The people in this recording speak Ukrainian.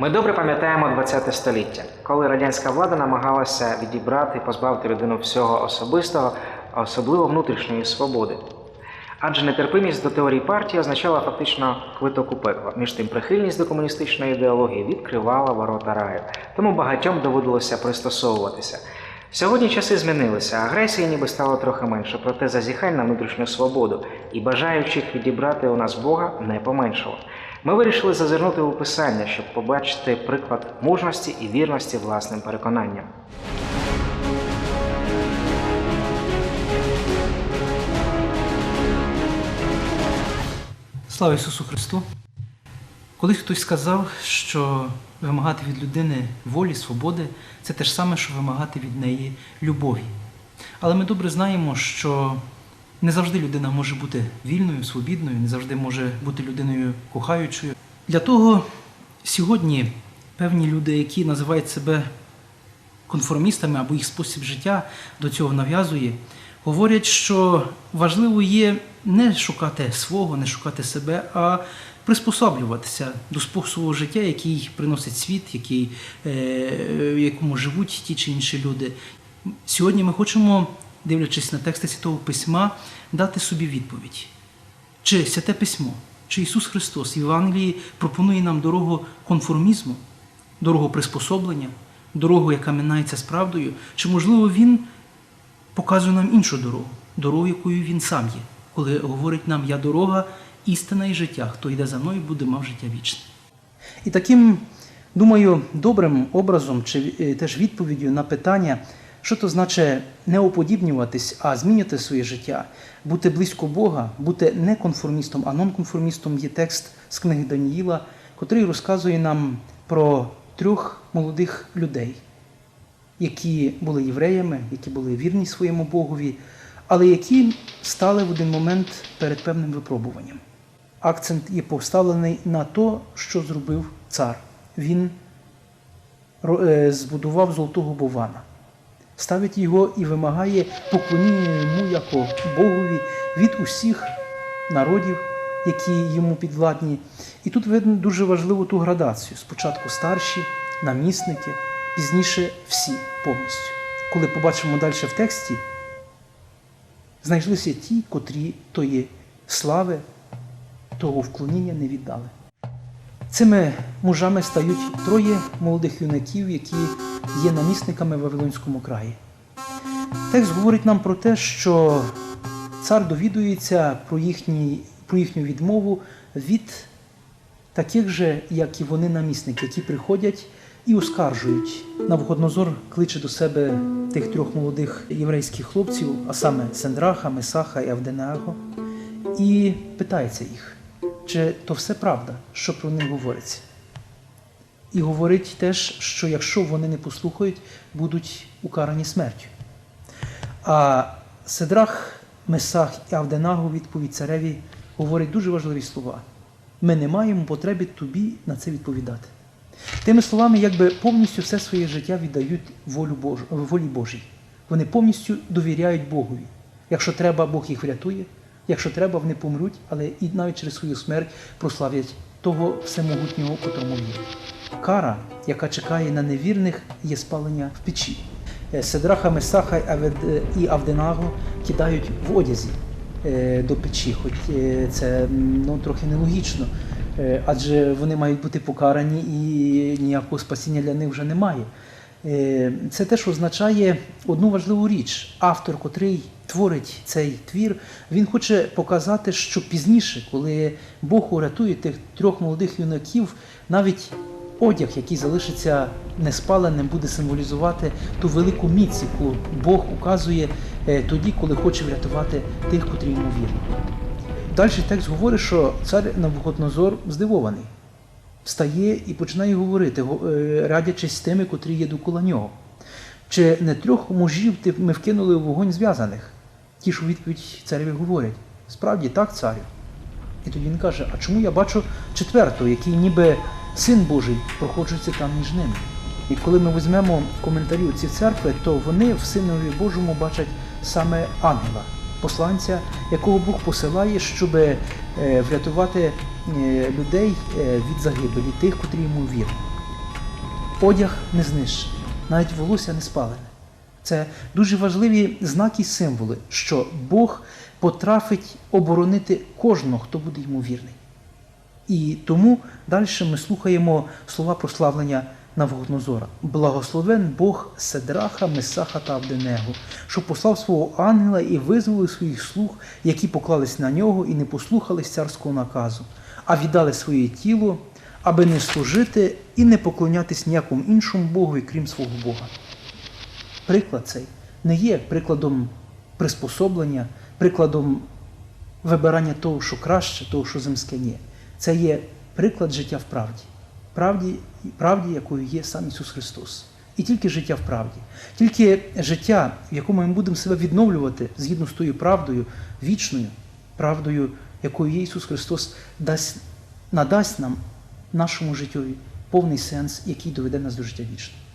Ми добре пам'ятаємо ХХ століття, коли радянська влада намагалася відібрати і позбавити людину всього особистого, особливо внутрішньої свободи. Адже нетерпимість до теорії партії означала фактично квиток у пекло. Між тим прихильність до комуністичної ідеології відкривала ворота раю, тому багатьом доводилося пристосовуватися. Сьогодні часи змінилися, агресії ніби стало трохи менше, проте зазіхань на внутрішню свободу і бажаючих відібрати у нас Бога не поменшало. Ми вирішили зазирнути у писання, щоб побачити приклад мужності і вірності власним переконанням. Слава Ісусу Христу! Колись хтось сказав, що вимагати від людини волі, свободи це те ж саме, що вимагати від неї любові. Але ми добре знаємо, що не завжди людина може бути вільною, свобідною, не завжди може бути людиною кохаючою. Для того сьогодні певні люди, які називають себе конформістами або їх спосіб життя до цього нав'язує, говорять, що важливо є не шукати свого, не шукати себе, а приспособлюватися до способу життя, який приносить світ, який, е, в якому живуть ті чи інші люди. Сьогодні ми хочемо, дивлячись на тексти Святого Письма, дати собі відповідь. Чи Святе Письмо, чи Ісус Христос в Євангелії пропонує нам дорогу конформізму, дорогу приспособлення, дорогу, яка минається з правдою, чи, можливо, Він показує нам іншу дорогу, дорогу, якою Він сам є, коли говорить нам Я дорога, істина і життя, хто йде за мною, буде мав життя вічне. І таким, думаю, добрим образом чи е, теж відповіддю на питання, що то значить не уподібнюватись, а змінювати своє життя, бути близько Бога, бути не конформістом, а нонконформістом є текст з книги Даніїла, котрий розказує нам про трьох молодих людей, які були євреями, які були вірні своєму Богові, але які стали в один момент перед певним випробуванням. Акцент є поставлений на то, що зробив цар. Він е, збудував золотого бована, ставить його і вимагає поклоніння йому як Богові від усіх народів, які йому підвладні. І тут видно дуже важливу ту градацію. Спочатку старші, намісники, пізніше всі повністю. Коли побачимо далі в тексті, знайшлися ті, котрі тої слави, того вклоніння не віддали. Цими мужами стають троє молодих юнаків, які є намісниками в Вавилонському краї. Текст говорить нам про те, що цар довідується про, їхній, про їхню відмову від таких же, як і вони, намісники, які приходять і оскаржують. Навуходнозор кличе до себе тих трьох молодих єврейських хлопців, а саме Сендраха, Месаха і Авденеаго, і питається їх, чи то все правда, що про них говориться. І говорить теж, що якщо вони не послухають, будуть укарані смертю. А Седрах, Месах і Авденаго відповідь цареві говорить дуже важливі слова. Ми не маємо потреби тобі на це відповідати. Тими словами, якби повністю все своє життя віддають волю Бож... волі Божій. Вони повністю довіряють Богові. Якщо треба, Бог їх врятує, якщо треба, вони помруть, але і навіть через свою смерть прославлять того всемогутнього, котрому вірять. Кара, яка чекає на невірних, є спалення в печі. Е, Седраха, Месаха і Авед- Авденаго кидають в одязі е, до печі, хоч е, це ну, трохи нелогічно, е, адже вони мають бути покарані і ніякого спасіння для них вже немає. Е, Це теж означає одну важливу річ. Автор, котрий творить цей твір, він хоче показати, що пізніше, коли Бог урятує тих трьох молодих юнаків, навіть одяг, який залишиться неспаленим, буде символізувати ту велику міць, яку Бог указує е, тоді, коли хоче врятувати тих, котрі йому вірні. Далі текст говорить, що цар Навуходнозор здивований. Встає і починає говорити, е, радячись тими, котрі є довкола нього. Чи не трьох мужів ми вкинули в вогонь зв'язаних? Ті ж у відповідь цареві говорять: справді так, царю. І тоді він каже: А чому я бачу четвертого, який ніби син Божий проходжується там між ними? І коли ми візьмемо коментарі у ці церкви, то вони в Синові Божому бачать саме ангела, посланця, якого Бог посилає, щоб врятувати е, людей е, від загибелі, тих, котрі йому вірять. одяг не знищений, навіть волосся не спалене. Це дуже важливі знаки і символи, що Бог потрафить оборонити кожного, хто буде йому вірний. І тому далі ми слухаємо слова прославлення Навуходонозора. Благословен Бог Седраха, Месаха та Авденегу, що послав свого ангела і визволив своїх слуг, які поклались на нього і не послухались царського наказу, а віддали своє тіло, аби не служити і не поклонятись ніякому іншому Богу, крім свого Бога. Приклад цей не є прикладом приспособлення, прикладом вибирання того, що краще, того, що земське ні. Це є приклад життя в правді, правді, правді, якою є сам Ісус Христос. І тільки життя в правді, тільки життя, в якому ми будемо себе відновлювати згідно з тою правдою, вічною правдою, якою є Ісус Христос, дасть, надасть нам нашому життєві повний сенс, який доведе нас до життя вічного.